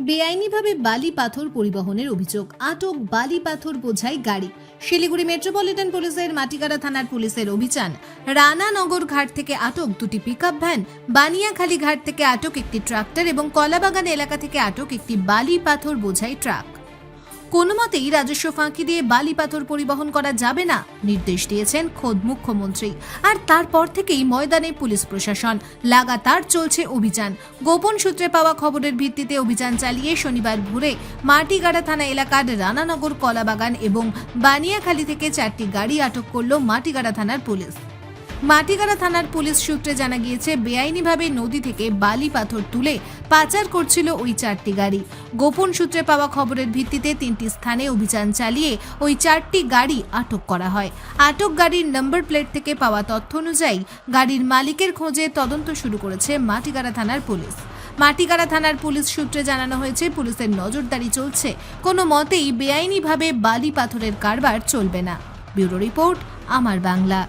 বেআইনিভাবে বালি পাথর পরিবহনের অভিযোগ। আটক বালি পাথর বোঝাই গাড়ি। শিলিগুড়ি মেট্রোপলিটন পুলিশের মাটিগাড়া থানার পুলিশের অভিযান। রানানগর ঘাট থেকে আটক দুটি পিকআপ ভ্যান বানিয়াখালী ঘাট থেকে আটক একটি ট্রাক্টর এবং কলাবাগান এলাকা থেকে আটক একটি বালি পাথর বোঝাই ট্রাক কোনো মতেই রাজস্ব ফাঁকি দিয়ে বালি পাথর পরিবহন করা যাবে না, নির্দেশ দিয়েছেন খোদ মুখ্যমন্ত্রী। আর তারপর থেকেই ময়দানে পুলিশ প্রশাসন। লাগাতার চলছে অভিযান। গোপন সূত্রে পাওয়া খবরের ভিত্তিতে অভিযান চালিয়ে শনিবার ভোরে মাটিগাড়া থানা এলাকার রানানগর কলাবাগান এবং বানিয়াখালী থেকে চারটি গাড়ি আটক করল মাটিগাড়া থানার পুলিশ। মাটিগাড়া থানার পুলিশ সূত্রে জানা গিয়েছে, বেআইনিভাবে নদী থেকে বালি পাথর তুলে পাচার করছিল ওই চারটি গাড়ি। গোপন সূত্রে পাওয়া খবরের ভিত্তিতে তিনটি স্থানে অভিযান চালিয়ে ওই চারটি গাড়ি আটক করা হয়। আটক গাড়ির নম্বর প্লেট থেকে পাওয়া তথ্য অনুযায়ী, গাড়ির মালিকের খোঁজে তদন্ত শুরু করেছে মাটিগাড়া থানার পুলিশ। মাটিগাড়া থানার পুলিশ সূত্রে জানানো হয়েছে, পুলিশের নজরদারি চলছে। কোনো মতেই বেআইনিভাবে বালি পাথরের কারবার চলবে না। ব্যুরো রিপোর্ট, আমার বাংলা।